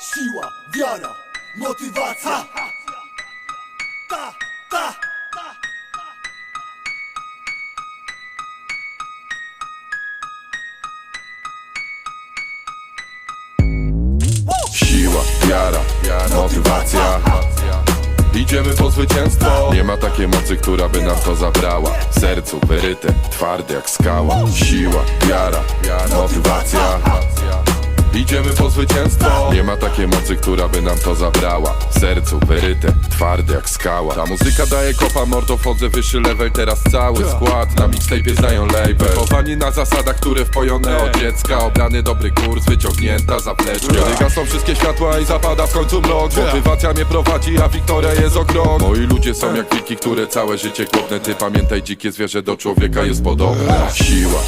Siła, wiara, motywacja. Ta, ta Siła, wiara, motywacja. Idziemy po zwycięstwo. Nie ma takiej mocy, która by nam to zabrała. W sercu wyryte, twarde jak skała. Siła, wiara, motywacja Idziemy po zwycięstwo. Nie ma takiej mocy, która by nam to zabrała. W sercu wyryte, twarde jak skała. Ta muzyka daje kopa, mordo wchodzę wyższy level Teraz cały skład. Na mixtape znają label. Chowani na zasadach, które wpojone od dziecka. Obrany dobry kurs, wyciągnięta zawleczka Kiedy gasną wszystkie światła i zapada w końcu mrok Motywacja mnie prowadzi, a Wiktoria jest o krok Moi ludzie są jak wilki, które całe życie głodne. Ty pamiętaj, dzikie zwierzę do człowieka jest podobne. Siła,